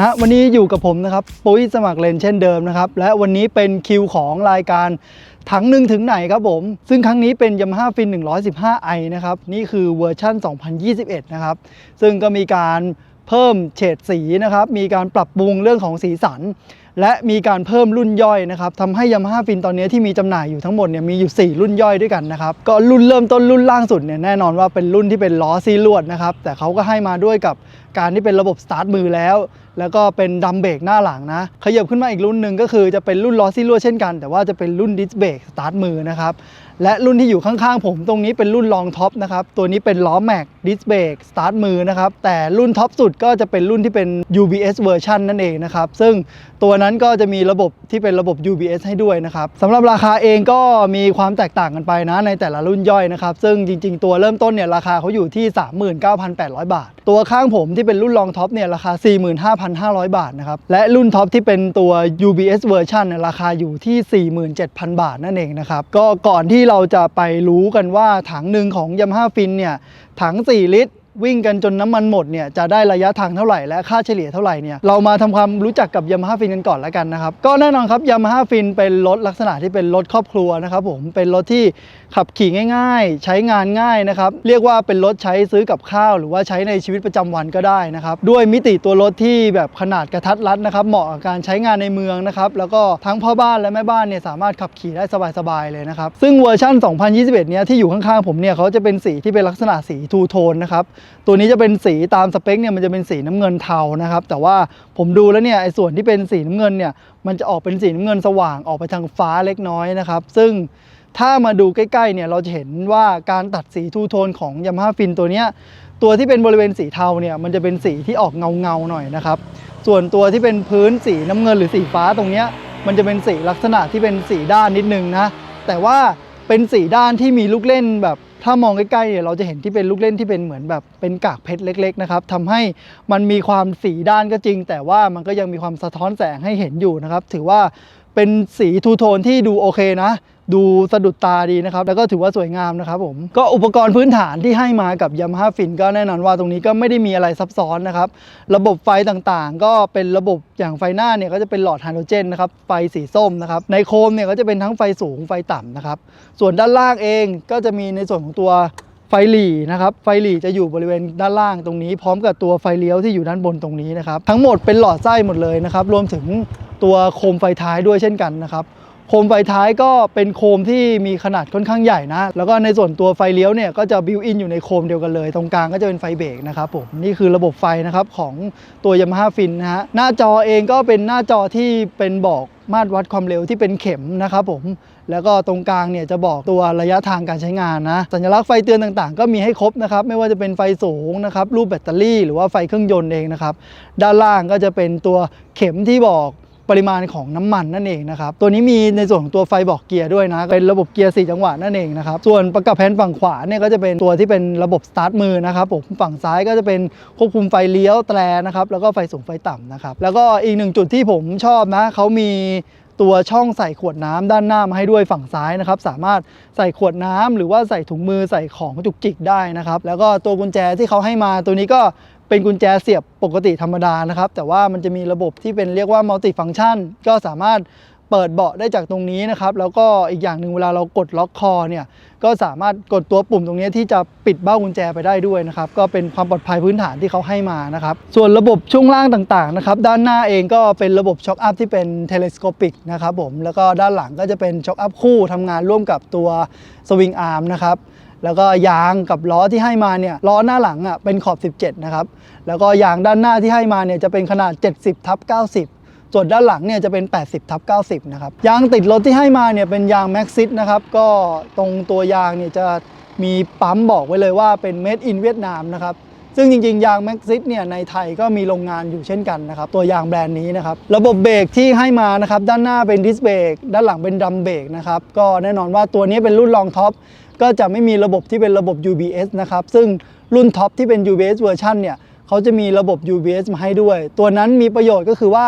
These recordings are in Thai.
นะวันนี้อยู่กับผมนะครับปุ้ยสมัครเลนเช่นเดิมนะครับ และวันนี้เป็นคิวของรายการถังหนึ่งถึงไหนครับผม ซึ่งครั้งนี้เป็น Yamaha Fin 115i นะครับ นี่คือเวอร์ชั่น 2021 นะครับ ซึ่งก็มีการเพิ่มเฉดสีนะครับ มีการปรับปรุงเรื่องของสีสัน และมีการเพิ่มรุ่นย่อยนะครับทำให้ยามาฮ่าฟินตอนนี้ที่มีจำหน่ายอยู่ทั้งหมดเนี่ยมีอยู่ 4 รุ่นย่อยด้วยกันนะครับก็รุ่นเริ่มต้นรุ่นล่างสุดเนี่ยแน่นอนว่าเป็นรุ่นที่เป็นล้อซีลวดนะครับแต่เขาก็ให้มาด้วยกับการที่เป็นระบบสตาร์ทมือแล้ว แล้วก็เป็นดัมเบรกหน้าหลังนะขยับขึ้นมาอีกรุ่นหนึ่งก็คือจะเป็นรุ่นล้อซีลวดเช่นกัน แต่ว่าจะเป็นรุ่นดิสเบรกสตาร์ทมือนะครับ และรุ่นที่อยู่ข้างๆผมตรงนี้เป็นรุ่นลองท็อปนะครับ ตัวนี้เป็นล้อแม็กดิสเบรกสตาร์ทมือนะครับ แต่รุ่นท็อปสุดก็จะเป็นรุ่นที่เป็น UBS เวอร์ชันนั่นเองนะครับ ซึ่งตัวนั้นก็จะมีระบบที่เป็นระบบ UBS ให้ด้วยนะครับสำหรับราคาเองก็มีความแตกต่างกันไปนะในแต่ละรุ่นย่อยนะครับ ซึ่งจริงๆ ตัวเริ่มต้นเนี่ยราคาเขาอยู่ที่ 39,800 บาท ตัวข้างผมที่เป็นรุ่นลองท็อปเนี่ยราคา 45,500 บาทนะครับ และรุ่นท็อปที่เป็นตัว UBS เวอร์ชันเนี่ยราคาอยู่ที่ 47,000 บาทนั่นเองนะครับ ก็ก่อนที่เราจะไปรู้กันว่าถังหนึ่งของยามาฮ่าฟินเนี่ยถัง 4 ลิตร วิ่งกันจนน้ำมันหมดเนี่ยจะได้ระยะทางเท่าไหร่และค่าเฉลี่ยเท่าไหร่เนี่ยเรามาทำความรู้จักกับ Yamaha Fin กันก่อนแล้วกันนะครับก็แน่นอนครับ Yamaha Fin เป็นรถลักษณะที่เป็นรถครอบครัวนะครับผมเป็นรถที่ขับขี่ง่ายๆ ใช้งานง่ายนะครับเรียกว่าเป็นรถใช้ซื้อกับข้าว หรือว่าใช้ในชีวิตประจำวันก็ได้นะครับด้วยมิติตัวรถที่แบบขนาดกระทัดรัดนะครับเหมาะกับการใช้งานในเมืองนะครับแล้วก็ทั้งพ่อบ้านและแม่บ้านเนี่ยสามารถขับขี่ได้สบายๆเลยนะครับซึ่งเวอร์ชัน2021 เนี่ยที่อยู่ข้างๆผมเนี่ยเขาจะเป็นสีที่เป็นลักษณะสีทูโทนนะครับตัวนี้จะเป็นสีตามสเปคเนี่ยมันจะเป็นสีน้ำเงินเทานะครับ แต่ว่าผมดูแล้วเนี่ยไอ้ส่วนที่เป็นสีน้ำเงินเนี่ยมันจะออกเป็นสีน้ำเงินสว่างออกไปทางฟ้าเล็กน้อยนะครับ ซึ่งถ้ามาดูใกล้ๆเนี่ยเราจะเห็นว่าการตัดสีทูโทนของ Yamaha Fin ตัวเนี้ยตัวที่เป็นบริเวณสีเทาเนี่ยมันจะเป็นสีที่ออกเงาเงาๆหน่อยนะครับ ส่วนตัวที่เป็นพื้นสีน้ำเงินหรือสีฟ้าตรงเนี้ยมันจะเป็นสีลักษณะที่เป็นสีด้านนิดนึงนะแต่ว่าเป็นสีด้านที่มีลูกเล่นแบบ ถ้ามองใกล้ๆเนี่ยเราจะเห็นที่เป็นลูกเล่นที่เป็นเหมือนแบบเป็นกากเพชรเล็ก ๆ นะครับทำให้มันมีความสีด้านก็จริง แต่ว่ามันก็ยังมีความสะท้อนแสงให้เห็นอยู่นะครับ ถือว่า เป็นสีทูโทนที่ดูโอเคนะ ดูสะดุดตาดีนะครับ แล้วก็ถือว่าสวยงามนะครับผมก็อุปกรณ์พื้นฐานที่ให้มากับ Yamaha Fin ก็แน่นอนว่าตรงนี้ก็ไม่ได้มีอะไรซับซ้อนนะครับ ระบบไฟต่างๆ ก็เป็นระบบอย่างไฟหน้าเนี่ยก็จะเป็นหลอดไฮโดรเจนนะครับไฟสีส้มนะครับในโคมเนี่ยก็จะเป็นทั้งไฟสูงไฟต่ำนะครับส่วนด้านล่างเองก็จะมีในส่วนของตัว ไฟหลีนะครับ ไฟหลีจะอยู่บริเวณด้านล่างตรงนี้ พร้อมกับตัวไฟเลี้ยวที่อยู่ด้านบนตรงนี้นะครับ ทั้งหมดเป็นหลอดไส้หมดเลยนะครับ รวมถึงตัวโคมไฟท้ายด้วยเช่นกันนะครับ โคมไฟท้ายก็เป็นโคมที่มีขนาดค่อนข้างใหญ่นะ แล้วก็ในส่วนตัวไฟเลี้ยวเนี่ยก็จะบิวอินอยู่ในโคมเดียวกันเลย ตรงกลางก็จะเป็นไฟเบรกนะครับผม นี่คือระบบไฟนะครับของตัว Yamaha Fin นะฮะ หน้าจอเองก็เป็นหน้าจอที่เป็นบอก มาตรวัดความเร็วที่เป็นเข็มนะครับผม แล้วก็ตรงกลางเนี่ยจะบอกตัวระยะทางการใช้งานนะ สัญลักษณ์ไฟเตือนต่างๆ ก็มีให้ครบนะครับ ไม่ว่าจะเป็นไฟสูงนะครับ รูปแบตเตอรี่ หรือว่าไฟเครื่องยนต์เองนะครับ ด้านล่างก็จะเป็นตัวเข็มที่บอก ปริมาณของน้ำมันนั่นเองนะครับตัวนี้มีในส่วนของตัวไฟบอกเกียร์ด้วยนะเป็นระบบเกียร์4จังหวะนั่นเองนะครับส่วนประกับแผนฝั่งขวาเนี่ยก็จะเป็นตัวที่เป็นระบบสตาร์ทมือนะครับผมฝั่งซ้ายก็จะเป็นควบคุมไฟเลี้ยวแตรนะครับแล้วก็ไฟสูงไฟต่ำนะครับแล้วก็อีกหนึ่งจุดที่ผมชอบนะเขามีตัวช่องใส่ขวดน้ำด้านหน้ามาให้ด้วยฝั่งซ้ายนะครับสามารถใส่ขวดน้ำหรือว่าใส่ถุงมือใส่ของจุกจิกได้นะครับแล้วก็ตัวกุญแจที่เขาให้มาตัวนี้ก็ เป็นกุญแจเสียบปกติธรรมดานะครับ แต่ว่ามันจะมีระบบที่เป็นเรียกว่ามัลติฟัง c t ชันก็สามารถเปิดเบาะได้จากตรงนี้นะครับ แล้วก็อีกอย่างหนึ่งเวลาเรากดล็อกคอเนี่ยก็สามารถกดตัวปุ่มตรงนี้ที่จะปิดเบ้ากุญแจไปได้ด้วยนะครับ ก็เป็นความปลอดภัยพื้นฐานที่เขาให้มานะครับ ส่วนระบบช่วงล่างต่างๆนะครับ ด้านหน้าเองก็เป็นระบบช็อคอัพที่เป็นเทเลสโคปิกนะครับผมแล้วก็ด้านหลังก็จะเป็นช็อคอัพคู่ทำงานร่วมกับตัวสวิงอาร์มนะครับ แล้วก็ยางกับล้อที่ให้มาเนี่ยล้อหน้าหลังอะเป็นขอบ 17 นะครับ แล้วก็ยางด้านหน้าที่ให้มาเนี่ยจะเป็นขนาด 70ทับ90 ส่วนด้านหลังเนี่ยจะเป็น 80ทับ90 นะครับ ยางติดรถที่ให้มาเนี่ยเป็นยางแม็กซินะครับ ก็ตรงตัวยางเนี่ยจะมีปั๊มบอกไว้เลยว่าเป็น Made in เวียดนามนะครับ ซึ่งจริง ๆ ยางแม็กซิเนี่ยในไทยก็มีโรงงานอยู่เช่นกันนะครับตัวยางแบรนด์นี้นะครับระบบเบรกที่ให้มานะครับด้านหน้าเป็นดิสเบรกด้านหลังเป็นดรัมเบรกนะครับก็แน่นอนว่าตัวนี้เป็นรุ่นรองท็อปก็จะไม่มีระบบที่เป็นระบบ UBS นะครับซึ่งรุ่นท็อปที่เป็น UBS เวอร์ชันเนี่ย เขาจะมีระบบ UBS มาให้ด้วย ตัวนั้นมีประโยชน์ก็คือว่า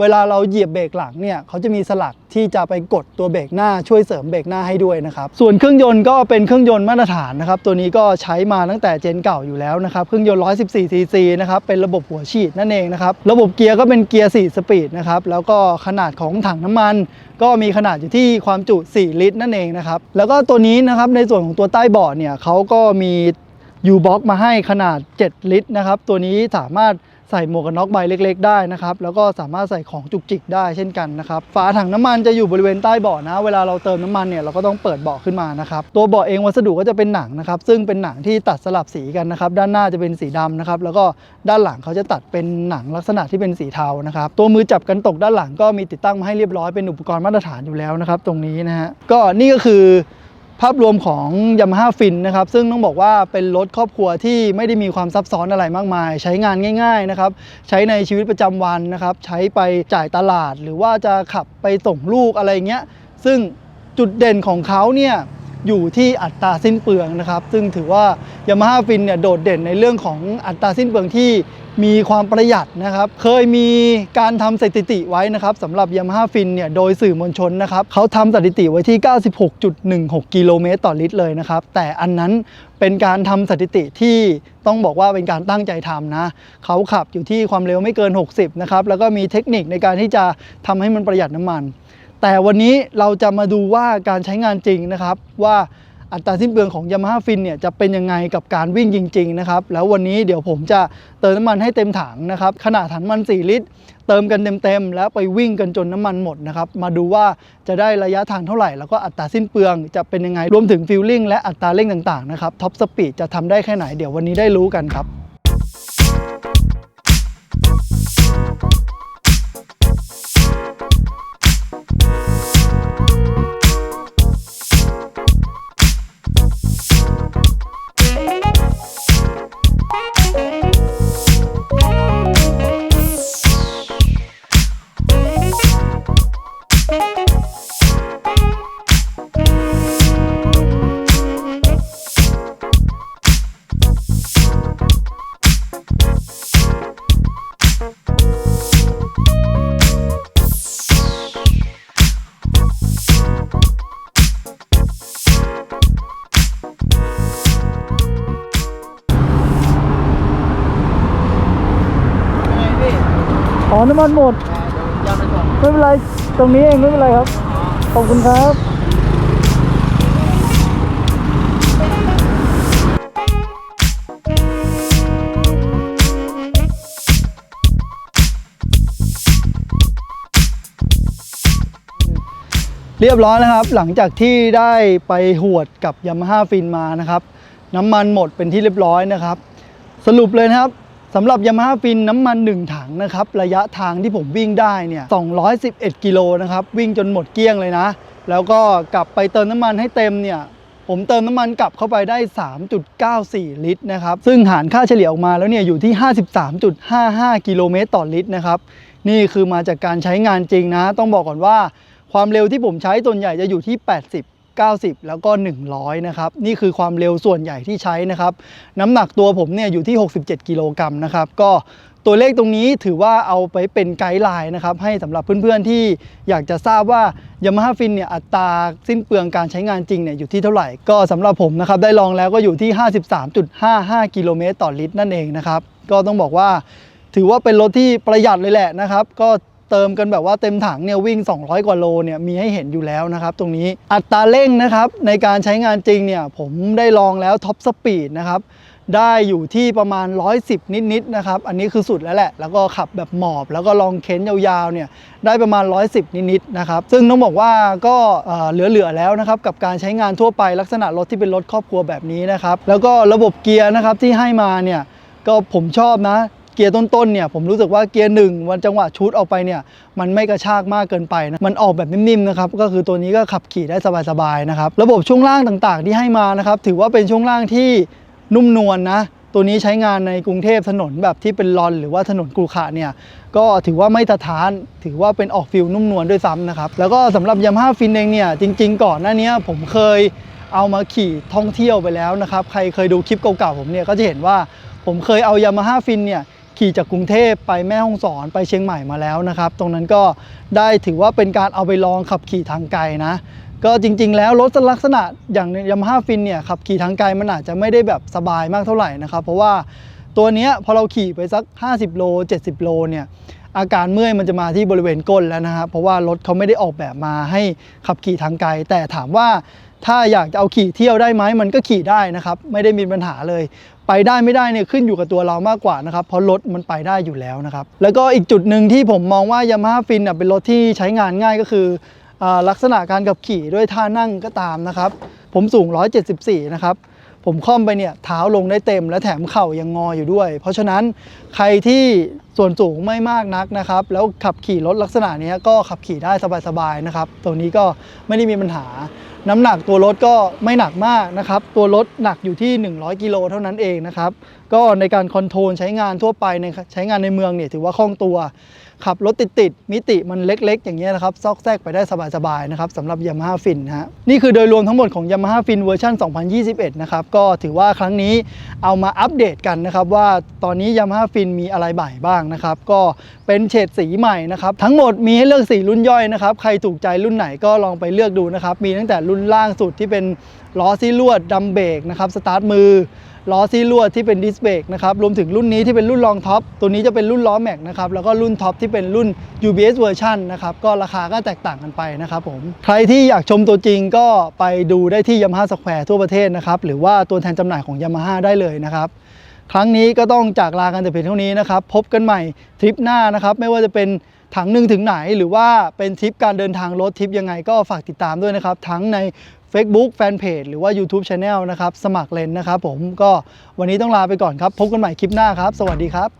เวลาเราเหยียบเบรกหลังเนี่ยเขาจะมีสลักที่จะไปกดตัวเบรกหน้าช่วยเสริมเบรกหน้าให้ด้วยนะครับ ส่วนเครื่องยนต์ก็เป็นเครื่องยนต์มาตรฐานนะครับ ตัวนี้ก็ใช้มาตั้งแต่เจนเก่าอยู่แล้วนะครับ เครื่องยนต์ 114 cc นะครับเป็นระบบหัวฉีดนั่นเองนะครับ ระบบเกียร์ก็เป็นเกียร์ 4 สปีดนะครับ แล้วก็ขนาดของถังน้ำมัน ก็มีขนาดอยู่ที่ความจุ 4 ลิตร นั่นเองนะครับ แล้วก็ตัวนี้นะครับในส่วนของตัวใต้เบาะเนี่ยเขาก็มี ยูบ็อกมาให้ขนาด 7 ลิตรนะครับ ตัวนี้สามารถใส่หมวกกันน็อกใบเล็ก ๆ ได้นะครับ แล้วก็สามารถใส่ของจุกจิกได้เช่นกันนะครับ ฝาถังน้ำมันจะอยู่บริเวณใต้เบาะนะ เวลาเราเติมน้ำมันเนี่ยเราก็ต้องเปิดเบาะขึ้นมานะครับ ตัวเบาะเองวัสดุก็จะเป็นหนังนะครับ ซึ่งเป็นหนังที่ตัดสลับสีกันนะครับ ด้านหน้าจะเป็นสีดำนะครับ แล้วก็ด้านหลังเขาจะตัดเป็นหนังลักษณะที่เป็นสีเทานะครับ ตัวมือจับกันตกด้านหลังก็มีติดตั้งมาให้เรียบร้อยเป็นอุปกรณ์มาตรฐานอยู่แล้วนะครับ ตรงนี้นะฮะ ก็นี่ก็คือ ภาพรวมของ Yamaha Fin นะครับซึ่งต้องบอกว่าเป็นรถครอบครัวที่ไม่ได้มีความซับซ้อนอะไรมากมาย ใช้งานง่ายๆนะครับใช้ในชีวิตประจำวันนะครับใช้ไปจ่ายตลาด หรือว่าจะขับไปส่งลูกอะไรเงี้ยซึ่งจุดเด่นของเขาเนี่ยอยู่ที่อัตราสิ้นเปลืองนะครับ ซึ่งถือว่า Yamaha Fin เนี่ยโดดเด่นในเรื่องของอัตราสิ้นเปลืองที่ มีความประหยัดนะครับ เคยมีการทำสถิติไว้นะครับสำหรับ Yamaha Fin เนี่ยโดยสื่อมวลชนนะครับเขาทำสถิติไว้ที่ 96.16 กิโลเมตรต่อลิตรเลยนะครับ แต่อันนั้นเป็นการทำสถิติที่ต้องบอกว่าเป็นการตั้งใจทำนะเขาขับอยู่ที่ความเร็วไม่เกิน 60 นะครับ แล้วก็มีเทคนิคในการที่จะทำให้มันประหยัดน้ำมัน แต่วันนี้เราจะมาดูว่าการใช้งานจริงนะครับว่า อัตราสิ้นเปลืองของ Yamaha Fin เนี่ยจะเป็นยังไงกับการวิ่งจริงๆนะครับแล้ววันนี้เดี๋ยวผมจะเติมน้ำมันให้เต็มถังนะครับขนาดถังน้ำมัน 4 ลิตร เติมกันเต็มๆแล้วไปวิ่งกันจนน้ำมันหมดนะครับมาดูว่าจะได้ระยะทางเท่าไหร่ แล้วก็อัตราสิ้นเปลืองจะเป็นยังไงรวมถึงฟิลลิ่งและอัตราเร่งต่างๆนะครับท็อปสปีดจะทำได้แค่ไหนเดี๋ยววันนี้ได้รู้กันครับ น้ำมันหมดไม่เป็นไรตรงนี้เองไม่เป็นไรครับ ขอบคุณครับเรียบร้อยนะครับ หลังจากที่ได้ไปหวดกับ Yamaha Fin มานะครับ น้ำมันหมดเป็นที่เรียบร้อยนะครับ สรุปเลยนะครับ สำหรับ Yamaha Fin น้ำมัน 1 ถังนะครับ ระยะทางที่ผมวิ่งได้เนี่ย 211 กิโลนะครับ วิ่งจนหมดเกลี้ยงเลยนะ แล้วก็กลับไปเติมน้ำมันให้เต็มเนี่ย ผมเติมน้ำมันกลับเข้าไปได้ 3.94 ลิตรนะครับ ซึ่งหารค่าเฉลี่ยออกมาแล้วเนี่ยอยู่ที่ 53.55 กิโลเมตรต่อลิตรนะครับ นี่คือมาจากการใช้งานจริงนะ ต้องบอกก่อนว่าความเร็วที่ผมใช้ส่วนใหญ่จะอยู่ที่ 80 90 แล้วก็ 100 นะครับ นี่คือความเร็วส่วนใหญ่ที่ใช้นะครับ น้ำหนักตัวผมเนี่ยอยู่ที่ 67 กิโลกรัมนะครับ ก็ตัวเลขตรงนี้ถือว่าเอาไปเป็นไกด์ไลน์นะครับ ให้สำหรับเพื่อนๆที่อยากจะทราบว่า Yamaha Fin เนี่ยอัตราสิ้นเปลืองการใช้งานจริงเนี่ยอยู่ที่เท่าไหร่ ก็สำหรับผมนะครับ ได้ลองแล้วก็อยู่ที่ 53.55 กิโลเมตรต่อลิตรนั่นเองนะครับ ก็ต้องบอกว่าถือว่าเป็นรถที่ประหยัดเลยแหละนะครับ ก็ เติมกันแบบว่าเต็มถังเนี่ยวิ่ง 200 กว่าโลเนี่ยมีให้เห็นอยู่แล้วนะครับตรงนี้อัตราเร่งนะครับในการใช้งานจริงเนี่ยผมได้ลองแล้วท็อปสปีดนะครับได้อยู่ที่ประมาณ 110 นิดๆนะครับ อันนี้คือสุดแล้วแหละ แล้วก็ขับแบบหมอบ แล้วก็ลองเค้นยาวๆเนี่ยได้ประมาณ 110 นิดๆนะครับ ซึ่งต้องบอกว่าก็เอ่อเหลือๆแล้วนะครับ กับการใช้งานทั่วไปลักษณะรถที่เป็นรถครอบครัวแบบนี้นะครับ แล้วก็ระบบเกียร์นะครับที่ให้มาเนี่ยก็ผมชอบนะ เกียร์ต้นๆเนี่ยผมรู้สึกว่าเกียร์หนึ่งวันจังหวะชุดออกไปเนี่ยมันไม่กระชากมากเกินไปนะมันออกแบบนิ่มๆนะครับก็คือตัวนี้ก็ขับขี่ได้สบายๆนะครับระบบช่วงล่างต่างๆ ที่ให้มานะครับถือว่าเป็นช่วงล่างที่นุ่มนวลนะตัวนี้ใช้งานในกรุงเทพถนนแบบที่เป็นลอนหรือว่าถนนกรุขระเนี่ยก็ถือว่าไม่ตะทาน ถือว่าเป็นออกฟิลนุ่มนวลด้วยซ้ำนะครับแล้วก็สำหรับยามาฮ่าฟินเองเนี่ยจริง ๆ ก่อนหน้านี้ผมเคยเอามาขี่ท่องเที่ยวไปแล้วนะครับใครเคยดูคลิปเก่าๆผมเนี่ยก็จะเห็นว่าผมเคยเอายามาฮ่าฟินเนี่ย ขี่จากกรุงเทพไปแม่ฮ่องสอนไปเชียงใหม่มาแล้วนะครับ ตรงนั้นก็ได้ถือว่าเป็นการเอาไปลองขับขี่ทางไกลนะ ก็จริง ๆ แล้วรถลักษณะอย่างยามาฮ่าฟินเนี่ยขับขี่ทางไกลมันอาจจะไม่ได้แบบสบายมากเท่าไหร่นะครับ เพราะว่าตัวนี้พอเราขี่ไปสัก 50 โล 70 โลเนี่ย อาการเมื่อยมันจะมาที่บริเวณก้นแล้วนะครับเพราะว่ารถเขาไม่ได้ออกแบบมาให้ขับขี่ทางไกล แต่ถามว่าถ้าอยากจะเอาขี่เที่ยวได้ไหมมันก็ขี่ได้นะครับ ไม่ได้มีปัญหาเลย ไปได้ไม่ได้เนี่ยขึ้นอยู่กับตัวเรามากกว่านะครับ เพราะรถมันไปได้อยู่แล้วนะครับ แล้วก็อีกจุดหนึ่งที่ผมมองว่ายามาฮ่าฟินเป็นรถที่ใช้งานง่ายก็คืออลักษณะการขับขี่ด้วยท่านั่งก็ตามนะครับ ผมสูง 174 นะครับ ผมค่อมไปเนี่ยเท้าลงได้เต็ม และแถมเข่ายังงออยู่ด้วย เพราะฉะนั้นใครที่ส่วนสูงไม่มากนักนะครับ แล้วขับขี่รถลักษณะนี้ก็ขับขี่ได้สบายๆนะครับตรงนี้ก็ไม่ได้มีปัญหา น้ำหนักตัวรถก็ไม่หนักมากนะครับ ตัวรถหนักอยู่ที่ 100 กิโลเท่านั้นเองนะครับ ก็ในการคอนโทรลใช้งานทั่วไปในใช้งานในเมืองเนี่ยถือว่าคล่องตัว ขับรถติดๆมิติมันเล็ก ๆ อย่างเงี้ยนะครับซอกแซกไปได้สบายๆนะครับสำหรับ Yamaha Fin นะฮะนี่คือโดยรวมทั้งหมดของ Yamaha Fin เวอร์ชัน2021 นะครับ ก็ถือว่าครั้งนี้เอามาอัปเดตกันนะครับ ว่าตอนนี้ Yamaha Fin มีอะไรใหม่บ้างนะครับ ก็เป็นเฉดสีใหม่นะครับ ทั้งหมดมีให้เลือกสีรุ่นย่อยนะครับ ใครถูกใจรุ่นไหนก็ลองไปเลือกดูนะครับ มีตั้งแต่รุ่นล่างสุดที่เป็นล้อซี่ลวดดัมเบรกนะครับสตาร์ทมือล้อซี่ลวดที่เป็นดิสเบรกนะครับรวมถึงรุ่นนี้ที่เป็นรุ่นรองท็อปตัวนี้จะเป็นรุ่นล้อแม็กนะครับแล้วก็รุ่นท็อปที่เป็นรุ่น UBS เวอร์ชันนะครับก็ราคาก็แตกต่างกันไปนะครับผมใครที่อยากชมตัวจริงก็ไปดูได้ที่ Yamaha Square ทั่วประเทศนะครับหรือว่าตัวแทนจำหน่ายของ Yamaha ได้เลยนะครับครั้งนี้ก็ต้องจากลากันแต่เพียงเท่านี้นะครับพบกันใหม่ทริปหน้านะครับไม่ว่าจะเป็นถังหนึ่งถึงไหน หรือว่าเป็นทริปการเดินทางรถทริปยังไงก็ฝากติดตามด้วยนะครับทั้งใน Facebook Fanpage หรือว่า YouTube Channel นะครับ สมัครเลนนะครับผมก็วันนี้ต้องลาไปก่อนครับ พบกันใหม่คลิปหน้าครับ สวัสดีครับ